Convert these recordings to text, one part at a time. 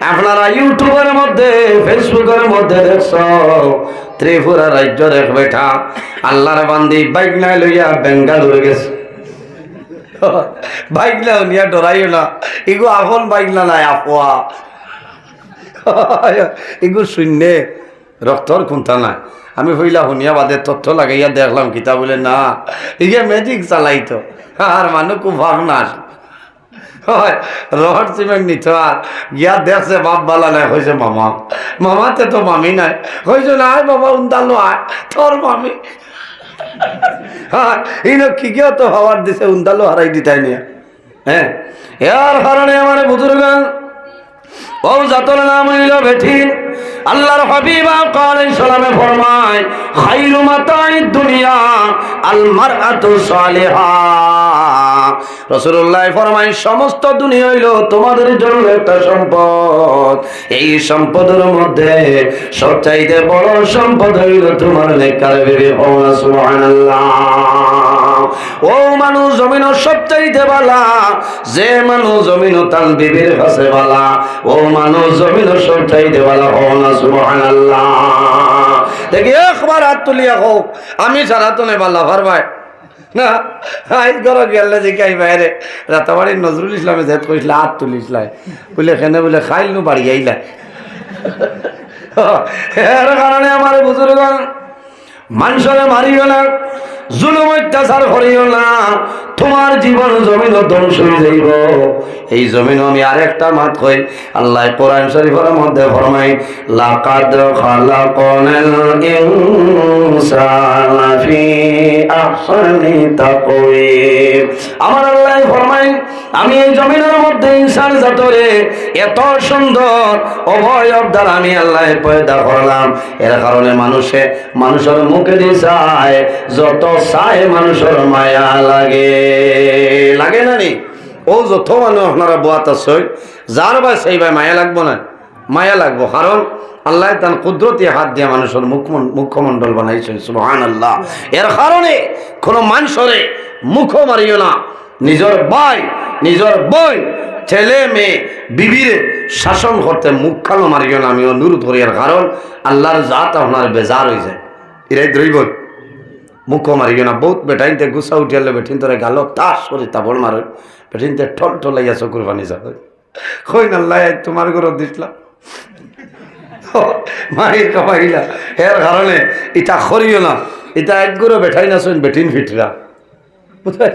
আপনারা ইউটিউবের মধ্যে, ফেসবুকের মধ্যে দেখছ, ত্রিপুরা রাজ্য দেখ বেটা, আল্লাহর বান্দি বাইক নাই লইয়া বেঙ্গালুরু গেছে। বাইক না নিয়া ডরাইও না। ইগো আপন বাইক না নাই আফোয়া ইগো শূন্যে রক্তর কুন্তা নাই। আমি হইলা শুনিয়া বাদে তথ্য লাগাইয়া দেখলাম কিতা বলে, না ইয়ে ম্যাজিক চালাইতো। আর মানুষ খুব ভাগ আসে। হয়। রড সিমেন্ট নিত আর। গিয়া দেখছে বাপ বালা নাই হয়েছে মামা। মামাতে তো মামি নাই। হয়েছে না, আয় বাবা, উন্দালো আয়। তোর মামি। কি কেউ তো হওয়ার দিছে, উন্দালো হারাই দিতাই নিয়ে। হ্যাঁ এর কারণে আমার ও জাতল নাম আল্লাহর হাবিবা ফরমায়, খাইরু মাতাই দুনিয়া, আল মারআতু সালিহা। রাসূলুল্লাহ ফরমায় সমস্ত দুনিয়া হইল তোমাদের জন্য একটা সম্পদ। এই সম্পদের মধ্যে সবচাইতে বড় সম্পদ হইল তোমার নেকার বিবি ও মানুষ জমিন সবচাইতে বালা। যে মানুষ জমিন তার বিবির কাছে বালা। ও মানুষ জমিন সবচাইতে বালা হও না সুবহানাল্লাহ। দেখি, একবার হাত তুলিয়া হোক। আমি সারা তো নে বালা ভাই। না আইজ গর গেলে যে কাই বাইরে রাতাবাড়ির নজরুল ইসলামে জেদ কইছিল হাত তুলিসলাই। বলে খেনে বলে খাইল নু বাড়ি আইলা। এর কারণে আমার বুজুর্গণ মানুষরে মারিও না। জুলুম অত্যাচার করিও না। তোমার জীবন জমিন ধ্বংস হয়ে যাইব। এই জমিন আমি আরেকটা মাত কই, আল্লাহ কোরআন শরীফের মধ্যে ফরমাই লাকাদ খালাকনাল ইনসানা ফি আহসানি তাকওয়িম। আমার আল্লাহ ফরমাই আমি এই জমিনের মধ্যে ইনসান জাতরে এত সুন্দর অবয়ব দ্বারা আমি আল্লাহ পয়দা করলাম। এর কারণে মানুষে মানুষের মুখে দিয়ে চায়, যত চায় মানুষের মায়া লাগে। লাগে না নি? ও যত মানুষ আপনারা বোয়াত আছে যার বা সেই ভাই মায়া লাগবো না। মায়া লাগবো, কারণ আল্লাহ তার কুদরতি হাত দিয়ে মানুষের মুখ মুখ্যমণ্ডল বানাইছেন সুবহান আল্লাহ এর কারণে কোনো মানুষরে মুখ মারিও না। নিজের ভাই, নিজের বই, ছেলে মেয়ে, বিবিরে শাসন করতে মুখ খালো মারিও না আমি অনুরোধ করি এর কারণ আল্লাহর জাত আপনার বেজার হয়ে যায়। এরাই দ্রৈব মুখ মারিও না, বহুত বেটাইনতে গুসা উঠিয়ালে বেঠিন তোরে গালো তাস করে তাবড় মারে বেঠিনতে ঠল ঠলাইয়া চকুর পানি যাবে। কই না তোমার ঘর দিসলাম মায়ের কামাইলা। এর কারণে ইটা করিও না, ইটা একগুলো বেঠাই না শুন বেঠিন ফিটরা হয়।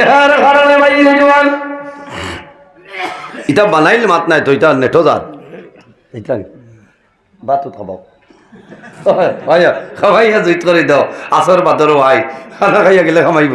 এর কারণে ভাই জোয়ান ইটা বানাইলে মাত নাই তো ইটা নেটো যার। ইটা বাতো খাবাও ভাইয়া খাবাইয়া জুইত করে দাও। আসর বাদর ভাই খানা খাইয়া গেলে খামাইব।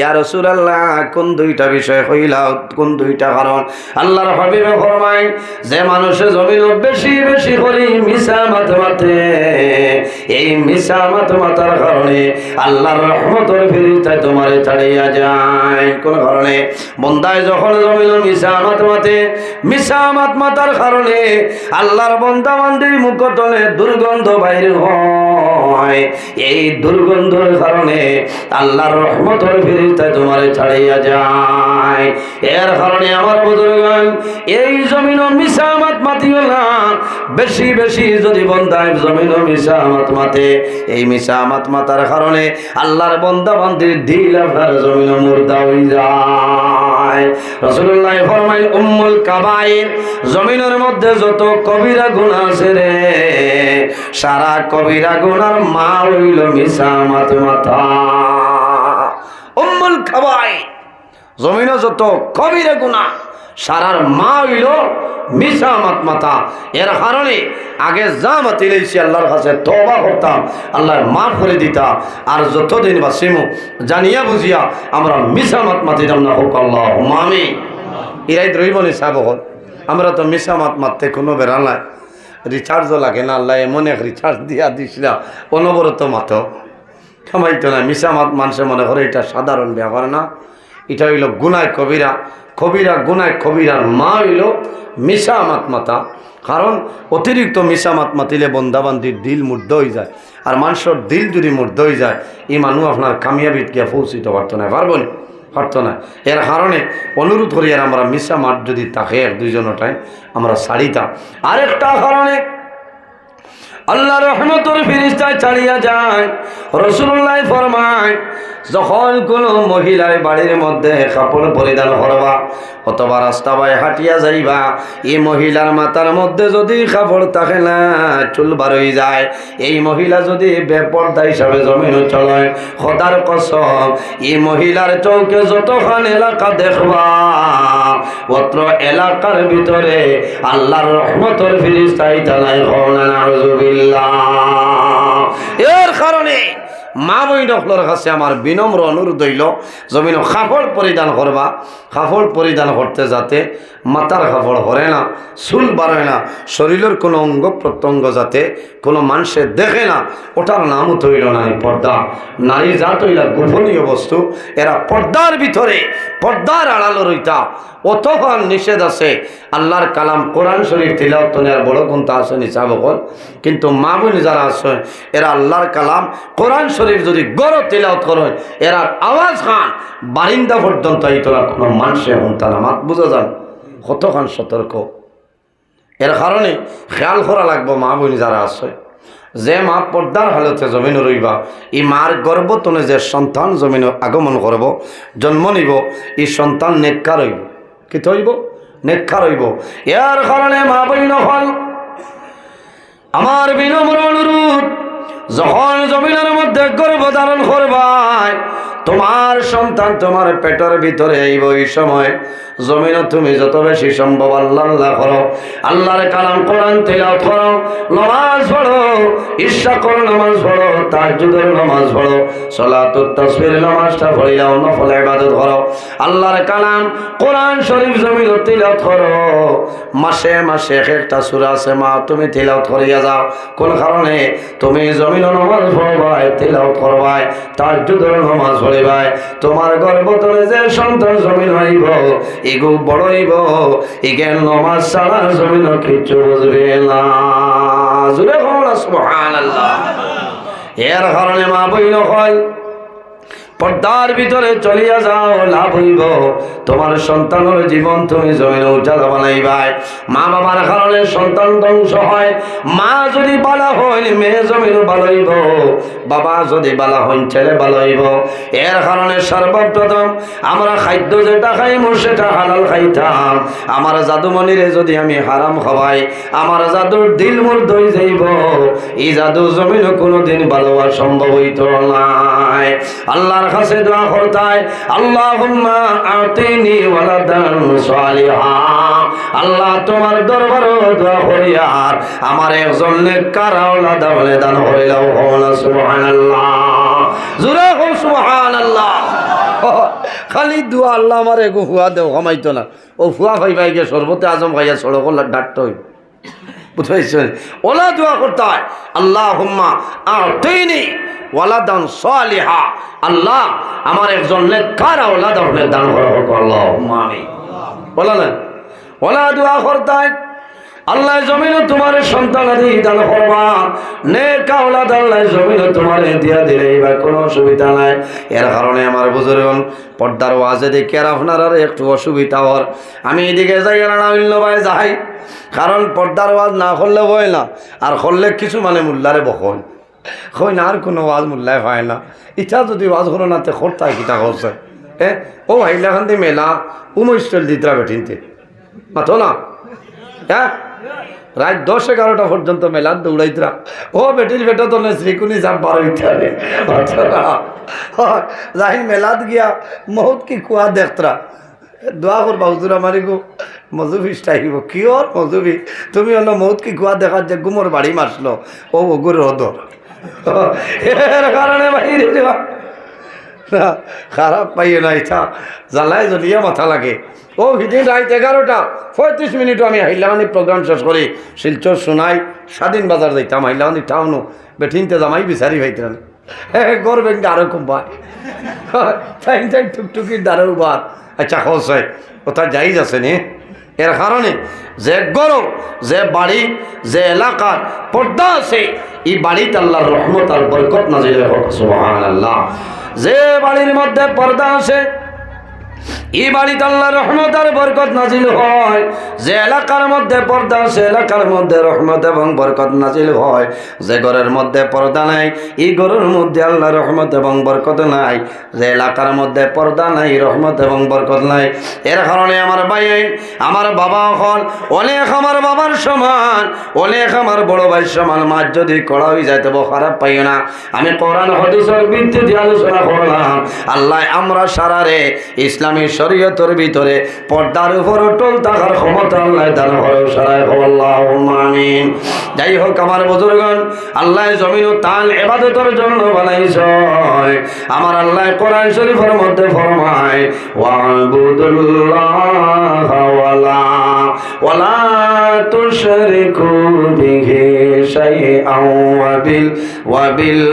ইয়া রাসূলুল্লাহ, কোন দুইটা বিষয় হইলাও কোন দুইটা কারণ? আল্লাহর হবিবে ফরমায়, যে মানুষে জমিন বেশি বেশি করে মিশা মাথে মাথে, এই মিশা মাথে মাথার কারণে আল্লাহর রহমতর ফিরিস্তা তোমারে ছাড়িয়া যায়। কোন কারণে? বন্দায় যখন জমিন মিশা মাথে মাথে, মিশা মাত মাতার কারণে আল্লাহর বন্দা বান্দির মুখতলে দুর্গন্ধ বাইর হয়। এই দুর্গন্ধের কারণে আল্লাহর রহমতর ফিরিস্তা তোমারে ছাড়িয়া যায়। এর কারণে আমার বুজুর্গ এই জমিন মিশামাত মাতিও না বেশি বেশি যদি বন্ধায় জমিন মিশামাত মাতে, এই মিশামাত মাতার কারণে আল্লাহর বন্দা বান্দির দিল আপনার জমিন মুর্দা হয়ে যায়। রসুল্লাহ ফরমাইল, উম্মুল কাবাইর জমিনের মধ্যে যত কবিরা গুণ আছে রে, সারা কবিরা গুণার মা হইল মিশামাত মাতা। উম্মুল কাবাইর জমিনে যত কবিরে গুণা সারার মা হইল মিশা এর কারণে আগে যা মাতি আল্লাহর কাছে তবা করতাম, আল্লাহর মাফ করে দিতাম। আর যতদিন জানিয়া বুঝিয়া আমরা মিশা না হোক আল্লাহ মামি ইরাই রইব নি সাহেব হল আমরা তো মিশা মাত মারতে কোনো বেড়া নাই। রিচার্জও লাগে না, আল্লাহ এমন এক রিচার্জ দিয়া দিছিলাম, অনবরত মাতো খামাইতো না, মিশা মাত মানুষে মনে করে এটা সাধারণ ব্যাপার না। এটা হইল গুনায় কবিরা কবিরা গুনায় কবিরার মা হইল মিশা মাত। কারণ অতিরিক্ত মিশা মাত মাতিলে বন্দাবান্দির দিল মুর্দ হয়ে যায়। আর মানুষের দিল যদি মুর্দ হয়ে যায়, এই মানুষ আপনার কামিয়াবিদ গিয়া পৌঁছিতে পারতো না, পারব না? পারতো না। এর কারণে অনুরোধ করি আর আমরা মিশা মাত যদি তাকে এক দুইজনটাই আমরা ছাড়িতাম আরেকটা কারণে আল্লাহ রহমতুর ফিরিস্তায় চালিয়ে যায় রসুল্লাহ ফরমায়, যখন কোনো মহিলায় বাড়ির মধ্যে কাপড় পরিধান করবা অথবা রাস্তা বাই হাঁটিয়া যাইবা। এই মহিলার মাথার মধ্যে যদি কাপড় থাকে না, চুল বারই যায়। এই মহিলা যদি বেপর্দা হিসাবে জমিন চলয় সদার কসম, এই মহিলার চৌকে যতখান এলাকা দেখবা, অত্র এলাকার ভিতরে আল্লাহর রহমতর ফিরিস্তাই জানাই এর কারণে মা বইনকলর কাছে আমার বিনম্র অনুরোধ হইল জমিন কাপড় পরিধান করবা কাপড় পরিধান করতে যাতে মাথার কাপড় হরে না, চুল বাড়ে না শরীরের কোনো অঙ্গ প্রত্যঙ্গ যাতে কোনো মানুষের দেখে না ওটার নামও তৈল নাই পর্দা নারী জাত হইলা গোপনীয় বস্তু এরা পর্দার ভিতরে পর্দার আড়ালো রইতা অতক্ষণ নিষেধ আছে। আল্লাহর কালাম কোরআন শরীফ তিলাওতনের বড় কোনটা আছে নিচাবকল কিন্তু মা বোন যারা আছে এরা আল্লাহর কালাম কোরআন শরীফ যদি গড় তিলাওত করে এরা আওয়াজ খান বারিন্দা পর্যন্ত এই তোলা কোনো মানুষের হুনতা না। মাত বুঝা যান কতক্ষণ সতর্ক? এর কারণে খেয়াল করা লাগবো মা বোন যারা আছে, যে মা পর্দার হালতে জমিন রইবা, এই মার গর্ভতনে যে সন্তান জমিন আগমন করব, জন্ম নিব, এই সন্তান নেককা রইব কি থইব নেককা রইব এর কারণে মা বইন হল আমার বিনম্র অনুরোধ, যখন জমিনের মধ্যে গর্ভ ধারণ করবাই তোমার সন্তান তোমার পেটের ভিতরে এই সময় জমিন তুমি যত বেশি সম্ভব আল্লাহ আল্লাহ করো। আল্লাহর কালাম কোরআন তেলাওয়াত করো, নামাজ পড়ো, ঈর্ষা করো, নামাজ পড়ো তাহাজ্জুদের নামাজ পড়ো, সালাতুত তাসবির নামাজটা পড়িলাও নফল ইবাদত করো। আল্লাহর কালাম কোরআন শরীফ জমিন তেলাওয়াত করো। মাসে মাসে এক একটা সূরা আছে, মা তুমি তেলাওয়াত করিয়া যাও। কোন কারণে? তুমি জমিন নামাজ পড়বাই তেলাওয়াত করবাই তাহাজ্জুদের নামাজ পড়িবাই তোমার গর্ভতলে যে সন্তান জমিন হইব এগু বড়ইব ইগে নমাজ ছাড়া জমিন কিচ্ছু বুঝবে না। জুড়ে সুবহানাল্লাহ। এর কারণে মা বইল হয় পর্দার ভিতরে চলিয়া যাও, লাভ হইব। তোমার সন্তানের জীবন, তুমি জমিনে উজ্জ্বল বানাইবাই মা বাবার কারণে সন্তান ধ্বংস হয়। মা যদি বালা হইল মেয়ে জমিন ভালো হইব। বাবা যদি বালা হইন, ছেলে ভালো হইব। এর কারণে সর্বপ্রথম আমরা খাদ্য যেটা খাইম, সেটা হালাল খাইতাম। আমার জাদুমণিরে যদি আমি হারাম খাওয়াই আমার জাদুর দিল মোর দই যাইব। এই জাদু জমিন কোনোদিন হওয়া সম্ভব হইত নাই। আল্লাহর কাছে দোয়া করতায় আল্লাহুম্মা আতিনি ওয়ালাদান সালিহা। আল্লাহ তোমার দরবার দোয়া করি আর আমার একজন নেককার আওলাদ হলে দান করিলাও হওয়া সুবহানাল্লাহ। জোরে হো সুবহানাল্লাহ। খালি দোয়া আল্লাহ আমার এগো ফুয়া দেও কমাইতো না। ও ফুয়া ভাই ভাই গিয়ে সর্বতে আজম ভাইয়া সড়ক ডাক্ত। হইব বুঝতে ওলা দোয়া করতে হয়। আল্লাহ হুম্মা দান ওয়ালাদান সালিহা। আল্লাহ আমার একজন নেককার ওলাদ আপনি দান করা আল্লাহ আমি বলা না ওলা দোয়া করতে হয়। আল্লাহ জমিন তোমার সন্তান আদি দান করবা। নে কাউলা আল্লাহ জমিন তোমার দিয়া দিলে বা কোনো অসুবিধা নাই। এর কারণে আমার বুজুর্গন পর্দার ওয়াজে দেখে আর আপনার আর একটু অসুবিধা হওয়ার। আমি এদিকে যাই অন্য ভাই যাই। কারণ পর্দার ওয়াজ না করলে বই না। আর করলে কিছু মানে মূল্যারে বকন। কই না আর কোনো ওয়াজ মূল্যায় হয় না। ইচ্ছা যদি ওয়াজ করো না তে করতা কিতা করছে? এ? ও হাইলাখান দি মেলা উমস্টল দিতরা বেঠিনতে। মাথো না? হ্যাঁ? রাত দশ এগারোটা পর্যন্ত মেলার দৌড়াইতরা ও বেটির বেটা শ্রীকুনি যাই মেলাত গিয়া বহুত কি কুয়া দেখতরা। দোয়া করবা, হুজুর আমারি গো মজুবি আহিব। কিয়র মজুবি তুমি হলো মৌত কি কুয়া দেখার যে গুমর বাড়ি মারছিল ও ওগুর হদর এর কারণে বাইরে যাওয়া খারাপ পাইয়ে না ইচ্ছা জ্বালায় জ্বলিয়ে মাথা লাগে। ও, সেদিন রাত এগারোটা, পঁয়ত্রিশ মিনিটও আমি হাইলামানি প্রোগ্রাম শেষ করি। শিলচর শোনাই স্বাধীন বাজার যাইতাম হাইলামানি টাউনও বেঠিনতে জামাই বিচারি ভাইতাম হ্যাঁ ব্যাংকে আরও কম ভাই তাই তাই টুকটুকির দ্বারাও বার আচ্ছা খোঁজ হয়। ওটা যাইজ আছে নি? এর কারণে যে গরম, যে বাড়ি, যে এলাকার পর্দা আছে, এই বাড়িতে আল্লাহর রহমত আর বরকত নাজির সুবহানাল্লাহ। যে বাড়ির মধ্যে পর্দা আছে এই বাড়িতে আল্লাহ রহমত আর বরকত নাজিল হয়। যে এলাকার মধ্যে পর্দা সে এলাকার মধ্যে রহমত এবং বরকত নাজিল হয়। যে ঘরের মধ্যে পর্দা নাই, এই ঘরের মধ্যে আল্লাহ রহমত এবং বরকত নাই। যে এলাকার মধ্যে পর্দা নাই, রহমত এবং বরকত নাই। এর কারণে আমার ভাই, আমার বাবা হল অনেক আমার বাবার সমান, অনেক আমার বড় ভাই সমান। মাছ যদি কড়া হয়ে যায়, তবে খারাপ পাইও না। আমি কোরআন, হদিসের ভিত্তিতে আলোচনা করলাম। আল্লাহ আমরা সারারে ইসলামী শরীয়তের ভিতরে পর্দার উপর টোল থাকার ক্ষমতা আল্লাহ সারায় আল্লাহ আমিন। যাই হোক আমার বুজুর্গন আল্লাহ জমিন ও তাল এবাদতের জন্য বানাইছ। আমার আল্লাহ কোরআন শরীফের মধ্যে ফরমায়, ওয়াবুদুল্লাহ ওয়ালা ওয়ালা তুশরিকু বিহি শাইআন ওয়া বিল ওয়া বিল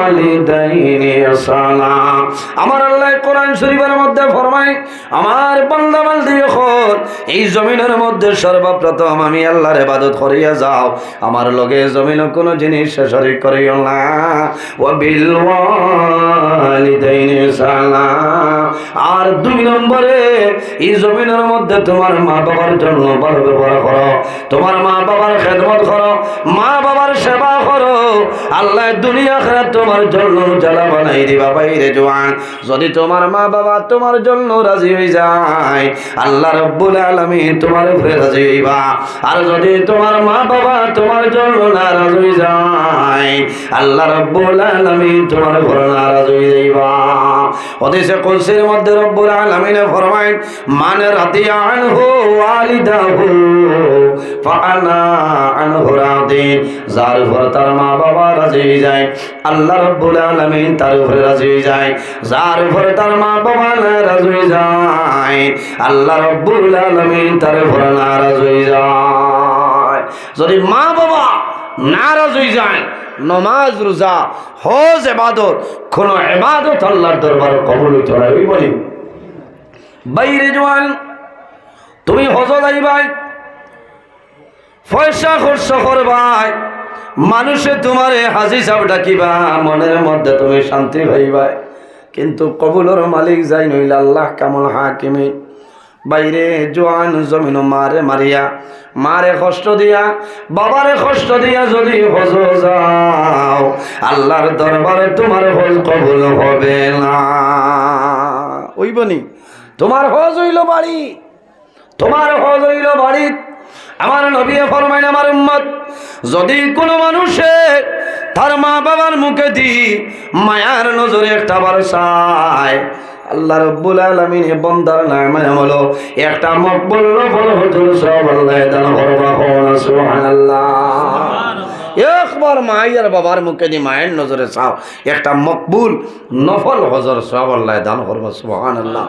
ওয়ালিদাইনি সালাম। আমার আল্লাহ কোরআন শরীফের মধ্যে ফরমায়, আমার বান্দা বান্দি যখন এই জমিনের মধ্যে সর্বপ্রথম আমি আল্লাহর ইবাদত করিয়া যাও, আমার লগে জমিন কোনো জিনিস শরীক করিও না। ও বিল আর দুই নম্বরে, এই জমিনের মধ্যে তোমার মা বাবার জন্য ভালো ব্যবহার করো, তোমার মা বাবার খেদমত করো, মা বাবার সেবা আল্লাহ দুনিয়া খারাপ তোমার জন্য জ্বালা বানাই দিবা বাইরে জোয়ান। যদি তোমার মা বাবা তোমার জন্য রাজি হয়ে যায়, আল্লাহ রব্বুল আলমী তোমার উপরে রাজি হইবা। আর যদি তোমার মা বাবা তোমার জন্য নারাজ হয়ে যায়, আল্লাহ রব্বুল আলমী তোমার উপরে নারাজ হয়ে যাইবা। ওদেশে কলসির মধ্যে রব্বুল আলমিনে ফরমাইন মানে রাতিয়া আনহু ওয়ালিদাহু, ফাআনা আনহু যার উপর তার মা বাবা রাজি হয়ে যায়, আল্লাহ রব্বুল আলামিন তার উপরে রাজি হয়ে যায়। যার উপরে তার মা বাবা নারাজ হয়ে যায়, আল্লাহ রব্বুল আলামিন তার উপরে নারাজ হয়ে যায়। যদি মা বাবা নারাজ হয়ে যায়, নমাজ, রোজা, হজ এবাদত কোন এবাদত আল্লাহর দরবার কবুল হইতে ওই বলি? বাইরে জোয়ান, তুমি হজ যাইবাই, পয়সা খরচ করবাই মানুষে তোমার হাজি সাহ ডাকিবা মনের মধ্যে তুমি শান্তি ভাইবাই কিন্তু কবুলর মালিক যাই নইল আল্লাহ কামল হাকিমি। বাইরে জোয়ান জমিন মারে মারিয়া, মারে কষ্ট দিয়া, বাবারে কষ্ট দিয়া যদি হজ যাও, আল্লাহর দরবারে তোমার হজ কবুল হবে না। ওইবনি তোমার হজ হইল বাড়ি, তোমার হজ হইল বাড়ি আমার নবী ফরমাইন আমার উম্মত যদি কোনো মানুষে তার মা বাবার মুখে দি মায়ার নজরে একটা বার চায় আল্লাহ রব্বুল আলামিন এ বন্দার নামে হলো একটা মকবুল নফল হুজুর সব আল্লাহ দান করবা সুবহানাল্লাহ। একবার মায়ের বাবার মুখে দি মায়ের নজরে চাও একটা মকবুল নফল হজর সব আল্লাহ দান করবা সুবহানাল্লাহ।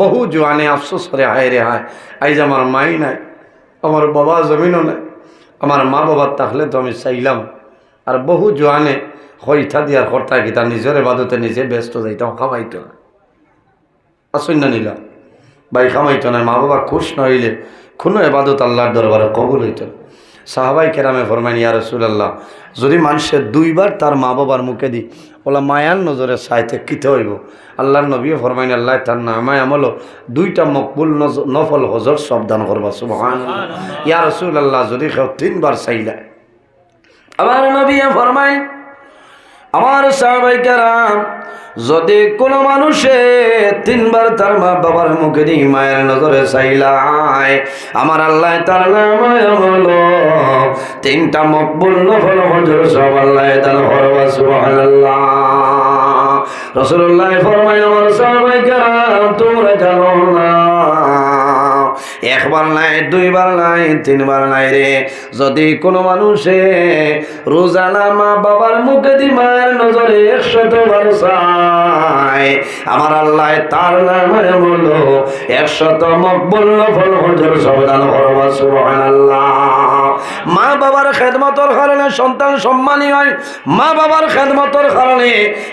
বহু জোয়ানে আফসোস করে হায় রে হায় আইজ আমার মাই নাই। আমার বাবা জমিনও নাই। আমার মা বাবার থাকলে তো আমি চাইলাম। আর বহু জোয়ানে হইথা দিয়ার কর্তা গীতা নিজের বাদতে নিজে ব্যস্ত যাইতাম, খামাইতো না। আসুন না নিলাম। ভাই, খামাইতো না। মা বাবা খুশ নইলে কোনো এবাদত আল্লাহর দরবারে কবুল হইত না। সাহাবাই কেরামে ফরমাইন, ইয়া রসুলাল্লাহ, যদি মানুষের দুইবার তার মা বাবার মুখে দি ওলা মায়ার নজরে সাইতে কিতে হইব আল্লাহর নবী ফরমাইন আল্লাহ তার নামায় আমলো দুইটা মকবুল নফল হজর সব দান করবা সুবহান ইয়া রসুলাল্লাহ যদি কেউ তিনবার চাইলা। আমার নবী ফরমাই আমার সাহাবাই কেরাম, যদি কোনো মানুষে তিনবার তার মা বাবার মুখে দিয়ে মায়ের নজরে চাইলাই আমার আল্লাহ তার নাম হলো তিনটা মকবুল নফল হজর সব আল্লাহ তার সুবহানাল্লাহ। রসুল্লাহ ফরমাই আমার সাহাবাই কেরাম, তোমরা জানো না। একবার নাই, দুইবার নাই, তিনবার নাই রে। যদি কোনো মানুষে রোজানা মা বাবার মুখে দি মায়ের নজরে একশত বার আমার আল্লাহ তার নামে বলল একশত মকবুল ফল হজর সবদান করবা সুবহানাল্লাহ। মা বাবার খেদমতর কারণে সন্তান সম্মানী হয়। মা বাবার খেদমতর কারণে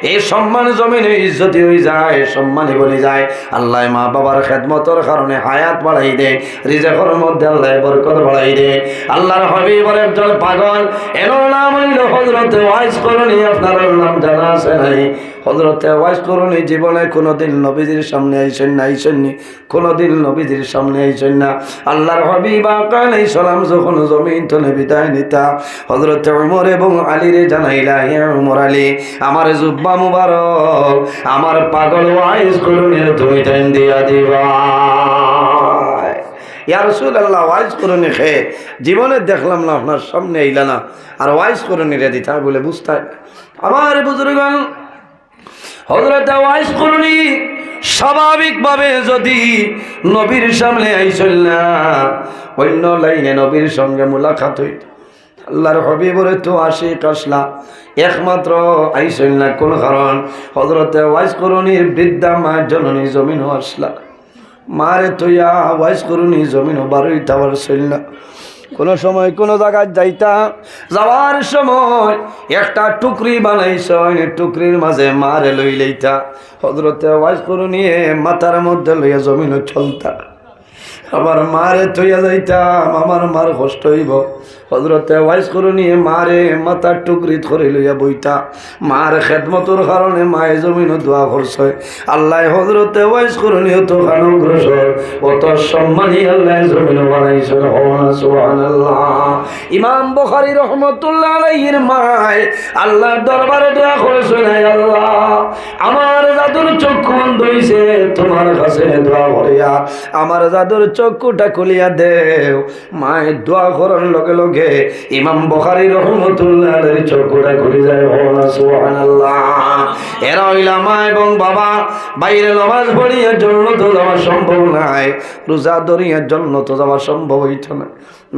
এই সম্মান জমিনে ইজ্জতি হয়ে যায়, সম্মানী বলে যায়। আল্লাহ মা বাবার খেদমতর কারণে হায়াত বাড়াই দেয় রিজেকর মধ্যে আল্লাহ বরকত বাড়াই দেয় আল্লাহর হবিবর একজন পাগল এর নাম হইল হজরত ওয়াইস করণী আপনার নাম জানা আছে নাই। হজরতে ওয়াইস করণী জীবনে কোনোদিন নবীজির সামনে আইসেন না আইসেননি কোনোদিন নবীজির সামনে আইসেন না। আল্লাহর হবিব আকাল সালাম যখন জমিন তলে বিদায় নিতা হজরত উমর এবং আলীরে জানাইলা হে উমর আলী, আমার জুব্বা মুবারক, আমার পাগল ওয়াইস করণী তুমি দেন দিয়া দিবা। ইয়া আল্লাহ ওয়াইজ করুনি খেয়ে জীবনে দেখলাম না, আপনার সামনে আইলা না, আর ওয়াইজ করুনি রে দিতা বলে বুঝতে আমার বুজুর্গান হজরত ওয়াইজ করুনি স্বাভাবিকভাবে যদি নবীর সামনে আইসল না, অন্য লাইনে নবীর সঙ্গে মুলাকাত হইত। আল্লাহর হবিবরে তো আসে কাসলা একমাত্র আইসল না, কোন কারণ? হজরতে ওয়াইজ করুনির বৃদ্ধা মা জননী জমিন আসলা। মারে তুইয়া ওয়াইজ করুনি জমিন বারোই তাবার না। কোনো সময় কোনো জায়গায় যাইতা, যাওয়ার সময় একটা টুকরি বানাইছ টুকরির মাঝে মারে লই লইতা। হজরতে করু নিয়ে মাথার মধ্যে লইয়া জমিন চলতা। আমার মারে থইয়া যাইতাম, আমার মার কষ্ট হইব। হজরতে ওয়াইস করুনি, মারে মাথার টুকরি ধরে লইয়া বইতা মার খেদমতর কারণে মায়ে জমিনও দোয়া করছে আল্লাহ হজরতে ওয়াইস করুনি তো অনুগ্রসর অত সম্মানী আল্লাহ জমিন ইমাম বুখারী রহমতুল্লাহ আলাইহির মায় আল্লাহর দরবারে দোয়া করেছে নাই আল্লাহ, আমার জাদুর চক্ষু বন্ধ হইছে, তোমার কাছে দোয়া করিয়া, আমার জাদুর চক্ষুটা খুলিয়া দেও। মায়ের দোয়া করার লগে লগে ইমাম বখারি রহমতুল্লাহ চক্ষুটা খুলে যায় এরা হইলা মা এবং বাবা, বাইরে নামাজ পড়িয়ার জন্য তো যাওয়া সম্ভব নাই, রোজা দরিয়ার জন্য তো যাওয়া সম্ভব হইত না।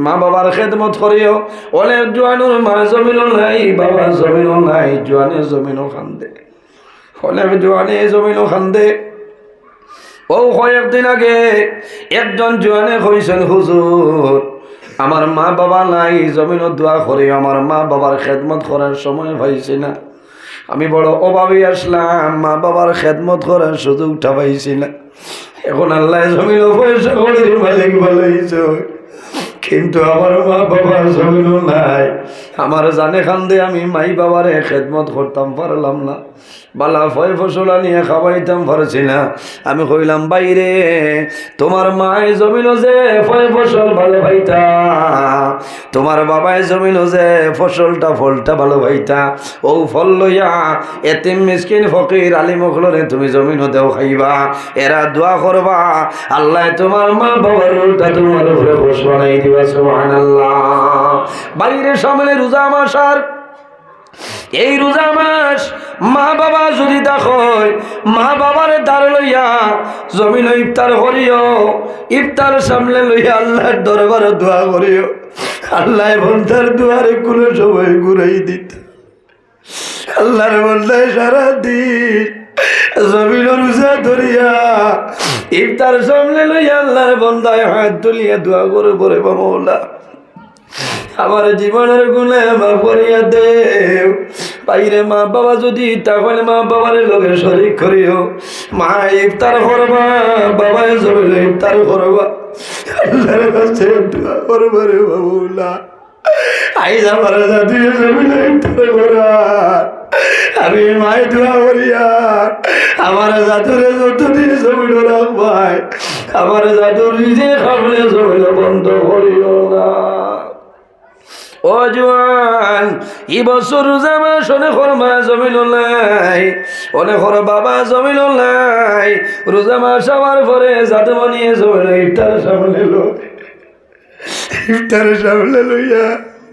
মা বাবার খেদমত করিও, অনেক জোয়ানুর মা জমিনও নাই, বাবা জমিনও নাই, জোয়ানে জমিনও খান্দে। অনেক জোয়ানে জমিনও খান্দে। ও কয়েকদিন আগে একজন জোয়ানে কইছেন হুজুর। আমার মা বাবা নাই জমিনত দোয়া করে, আমার মা বাবার খেদমত করার সময় পাইছি না। আমি বড় অভাবে আসলাম, মা বাবার খেদমত করার সুযোগটা পাইছি না। এখন আল্লাহ জমিন মালিক কিন্তু আমার মা বাবার জমিনও নাই। আমার জানে খান্দে আমি মাই বাবারে খেদমত করতাম, পারলাম না। বালা ফয় ফসলা নিয়ে খাওয়াইতাম, পারছি না। আমি কইলাম, বাইরে, তোমার মায় জমিন যে ফয় ফসল ভালো ভাইতা, তোমার বাবায় জমিন যে ফসলটা ফলটা ভালো ভাইতা, ও ফল লইয়া এতিম মিসকিন ফকির আলী মখলরে তুমি জমিন দেও খাইবা, এরা দোয়া করবা, আল্লাহ তোমার মা বাবার উল্টা তোমার উপরে খুশ বানাই দিবা, সুবহানাল্লাহ। বাইরে সামনে রোজা মাস আর এই রোজা মাস মা বাবা যদি দেখো, মা বাবার দ্বার লইয়া জমিন ইফতার করিও, ইফতার সামনে লইয়া আল্লাহর দরবারে দোয়া করিও। আল্লাহ বন্ধার দুয়ারে কোনো সময় ঘুরাই দিত। আল্লাহর বন্ধায় সারা দিন জমিন রোজা ধরিয়া ইফতার সামনে লইয়া আল্লাহর বন্ধায় হাত তুলিয়া দোয়া করে পরে মৌলা। আমার জীবনের গুণে আমার করিয়া দেও। বাইরে মা বাবা যদি তাহলে মা বাবার লগে শরিক করিও। মা ইফতার করবা বাবাই জমিল ইফতার করবা। আইজ আমার জাতি জমিল ইফতার করা। আমি মায় দোয়া করিয়া, আমার জাতুরে যতদিন জমিল রাখবাই, আমার জাতুর নিজে খাবলে জমিল বন্ধ করিও না। ও জোয়ান, ই বছর রোজা মাস অনেক মা জমিল নাই অনেক বাবা জমিল নাই, রোজা মাস আমার পরে জাদু বানিয়ে জমিল ইফতার সামনে লো। ইফতার সামনে লইয়া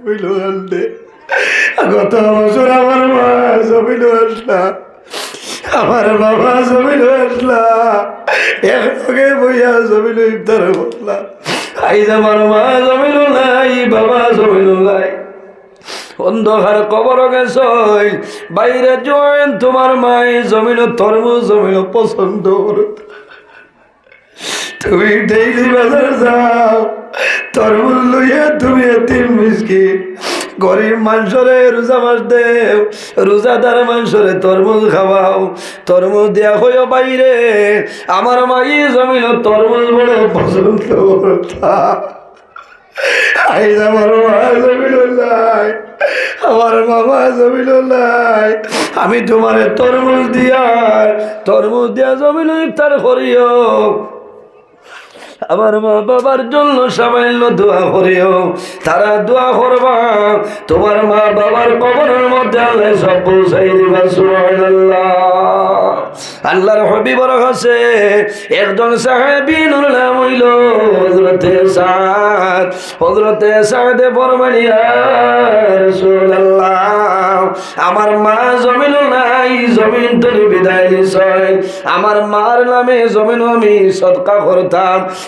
হইল আনতে। গত বছর আমার মা জমিল আসলা, আমার বাবা জমিল আসলা একলগে বইয়া জমিল ইফতার বসলা আইজ আমার মা জমিল নাই, বাবা জমিল নাই। অন্ধকার কবর গেছই, বাইরে জয়েন তোমার মাই জমিল তরমুজ জমিল পছন্দ তুমি ডেইলি বাজার যাও, তরমুজ লইয়া তুমি তিন মিসকি গরিব মানুষরে রোজা মাস দেও, রোজাদার মানুষরে তরমুজ খাওয়াও। তরমুজ দেয়া হইও বাইরে, আমার মাই জমিন তরমুজ বড় পছন্দ আইজ আমার মা জমিল বাবা জমিল নাই। আমি তোমার তরমুজ দিয়া তরমুজ দিয়া জমিল ইফতার করিও। আমার মা বাবার জন্য সামান্য দোয়া করিও। তারা দোয়া করবা। তোমার মা বাবার কবরের মধ্যে আল্লাহ সব পৌঁছাই দিবা, সুবহানাল্লাহ। আল্লাহর হবিবর কাছে একজন সাহেবী নুর নাম হইল, হযরতে সাদ। হযরতে সাদে ফরমানিয়া রাসূলুল্লাহ, আমার মা জমিন নাই, জমিন তুমি বিদায় নিছয় আমার মার নামে জমিন আমি সদকা করতাম।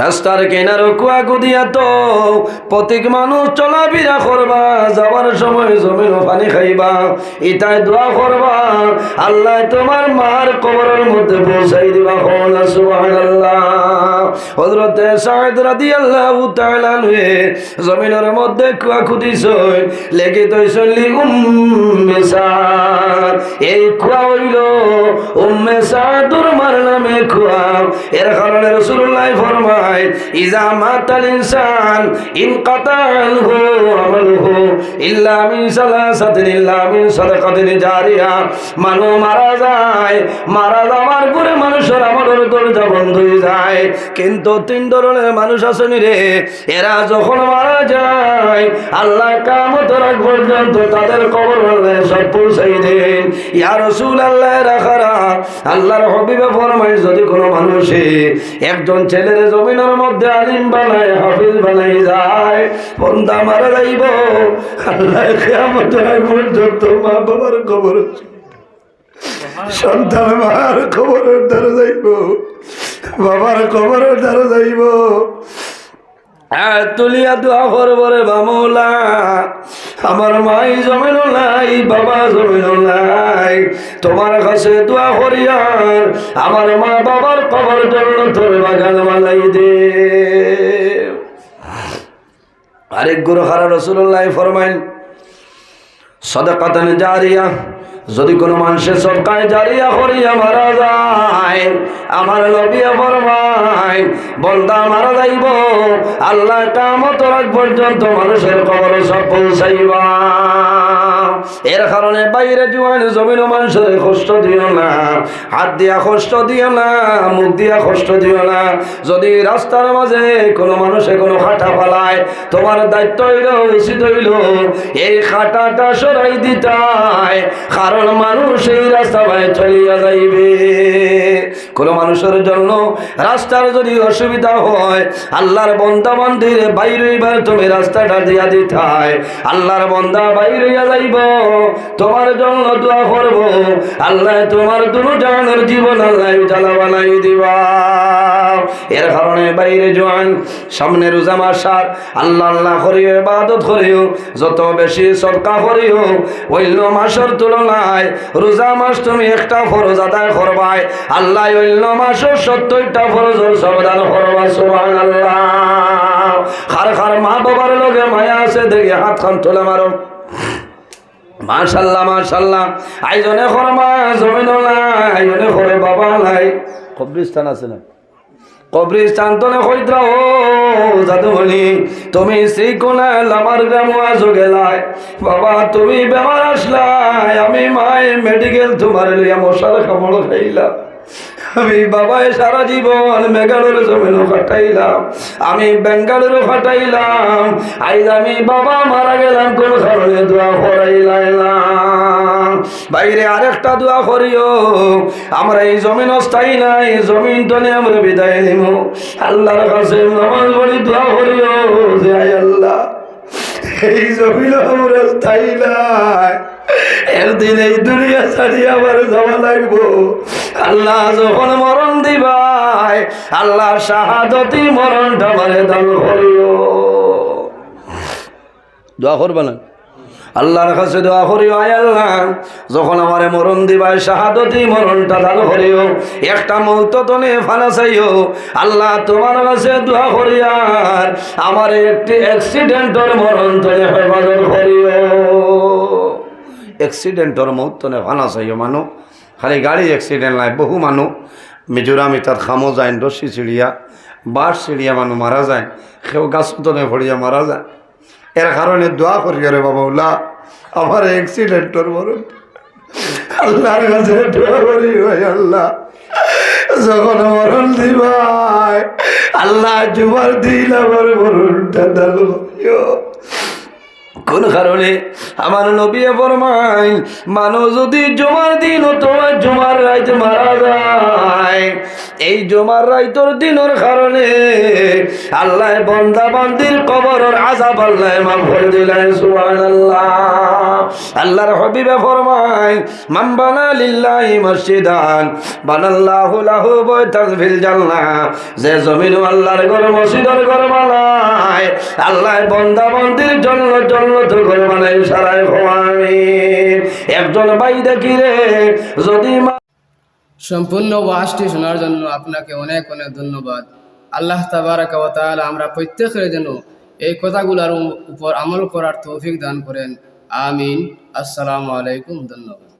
রাস্তার কেনারও কুয়া কুদিয়া তো, প্রত্যেক মানুষ চলাফেরা করবা, যাওয়ার সময় জমিন পানি খাইবা ইটাই দোয়া করবা। আল্লাহ তোমার মার কবরের মধ্যে পৌঁছাই দিবা কলা সুবহানাল্লাহ। হযরতে সাঈদ রাদিয়াল্লাহু তাআলা নুয়ে জমিনের মধ্যে কুয়া খুদিছ লেগে তৈছন লি উম্মে এই কুয়া হইল উম্মে সাদুর মার নামে কুয়া। এর কারণে রাসূলুল্লাহ ফরমায় ইজা মাতাল ইনসান আনহু আমালুহু, ইল্লা মিন সালাসাতিন, ইল্লা মিন সাদাকাতিন জারিয়া। মানু মারা যায়, মারা যাওয়ার পরে মানুষের আমলের দরজা বন্ধ হয়ে যায়। কিন্তু তিন ধরনের মানুষ আসেনি রে, এরা যখন মারা যায়, আল্লাহ কামত রাখ পর্যন্ত তাদের কবর সব পৌঁছাই দেন। ইয়া রসুল আল্লাহ রাখারা আল্লাহর হবিবে ফরমাই যদি কোনো মানুষে একজন ছেলের জমিনের মধ্যে আলিম বানায়, হাফিজ বানাই যায়। বন্দা মারা যাইব। আল্লাহ রাখ পর্যন্ত মা বাবার কবর সন্তান মার যাইব। বাবার যাইব। তুলিয়া দোয়া করবরে বামলা আমার মাই জমেন নাই, বাবা জমেন নাই। তোমার কাছে দোয়া করিয়ার আমার মা বাবার কবর জন্য তোর বাগান বানাই দে। আরেক গুরু হারা রসুল্লাহ ফরমাইন, সদকাতান জারিয়া যদি কোনো মানুষের সরকায় জারিয়া করিয়া মারা যায়, আমার নবিয়া ফরমাই বলদা মারা যাইব, আল্লাহ কামত রাখ পর্যন্ত মানুষের খবর সব পৌঁছাইবা। এর কারণে বাইরে জুয়ান জমিন মানুষের কষ্ট দিও না, হাত দিয়া কষ্ট দিও না, মুখ দিয়া কষ্ট দিও না। যদি রাস্তার মাঝে কোনো মানুষে কোনো খাটা ফালায়, তোমার দায়িত্ব হইল, উচিত হইল এই খাটাটা সরাই দিতায়। কারণ মানুষ এই রাস্তা ভাই চলিয়া যাইবে। কোন মানুষের জন্য রাস্তার যদি অসুবিধা হয়, আল্লাহর বন্দা মন্দির বাইরে এবার তুমি রাস্তাটা দিয়া দিতায় আল্লাহর বন্দা বাইরে যাইব, তোমার জন্য দোয়া করব। আল্লাহ তোমার দুনো জানের জীবন আল্লাহ জ্বালা বানাই দিবা। এর কারণে বাইরে জোয়ান, সামনে রোজা মাস আর আল্লাহ আল্লাহ করিও, ইবাদত করিও, যত বেশি সরকা করিও, অন্য মাসের তুলনায় রোজা মাস তুমি একটা ফরজ আদায় করবাই। আল্লাহ সত্তরটা করবা আল্লাহ খার খার মা বাবার লগে মায়া আছে, দেখি হাত খান তোলে মারো। মাশাল্লাহ মাশাল্লাহ। আইজনে খরমা জমিন নাই, আইজনে খরে বাবা নাই। কবরিস্তান আছে না? কবরিস্তান তলে কইদ্রা ও জাদুমণি, তুমি শ্রীকোনা লামার গ্রামো আজো গেলাই বাবা, তুমি বেমার আসলাই আমি মায় মেডিকেল তোমার লইয়া মশার কামড় খাইলাম। আমি বাবাই সারা জীবন মেঘালুর জমিন ফাটাইলাম, আমি বেঙ্গালুরু ফাটাইলাম, আইজ আমি বাবা মারা গেলাম, কোন কারণে দোয়া করাইলাম বাইরে আরেকটা দোয়া করিও, আমরা এই জমিন স্থায়ী নাই, জমিন টনে আমরা বিদায় নিব আল্লাহর কাছে নামাজ পড়ি দোয়া করিও, যে আল্লাহ। এই জমিল আমরা স্থায়ী নাই। একদিন এই দুনিয়া ছাড়িয়ে আবার যাওয়া লাগবো। আল্লাহ যখন মরণ দিবাই আল্লাহ শাহাদতি মরণটা মানে দান করিও দোয়া করবে না? আল্লাহর কাছে দোয়া করিও আয় আল্লাহ, যখন আমারে মরণ দিবাই শাহাদতি মরণটা দান করিও, একটা মুহূর্ত তনে ফানা চাইও, আল্লাহ তোমার কাছে দোয়া করিয়ার আমার একটি অ্যাক্সিডেন্টের মরণ তনে হেফাজত করিও। এক্সিডেন্টর মৌতনে ভানা চাইও মানু, খালি গাড়ি এক্সিডেন্ট নাই, বহু মানুহ মিজোরাম তাত খামো যায় রশি চিড়িয়া, বাস চিড়িয়া মানুষ মারা যায়, সেও গাছতনে ভরিয়া মারা যায়। এর কারণে দোয়া করি রে বাবা উল্লাহ আমার এক্সিডেন্টর বরণ আল্লাহর কাছে দোয়া করি আল্লাহ। যখন মরণ দিবাই আল্লাহ জুবার দিল আমার মরণটা দাল কোন কারণে? আমার নবী ফরমাই মানুষ যদি জমার দিন অথবা জমার রাইত মারা যায়। এই জমার রাইতর দিনের কারণে আল্লাহ বন্দা বান্দির কবরের আজাব আল্লাহ মাফ করে দিলেন, সুবহানাল্লাহ। আল্লাহর হবিবে ফরমাই মান বানা লিল্লাহি মসজিদান, বানাল্লাহু লাহু বাইতান ফিল জান্নাহ। যে জমিন আল্লাহর ঘর, মসজিদের ঘর বানায় আল্লাহ বন্দা বান্দির জন্য জন্য যদি সম্পূর্ণ ওয়াজটি শোনার জন্য আপনাকে অনেক অনেক ধন্যবাদ। আল্লাহ তাবারাক ওয়া তাআলা আমরা প্রত্যেকের যেন এই কথাগুলোর উপর আমল করার তৌফিক দান করেন। আমিন। আসসালামু আলাইকুম, ধন্যবাদ।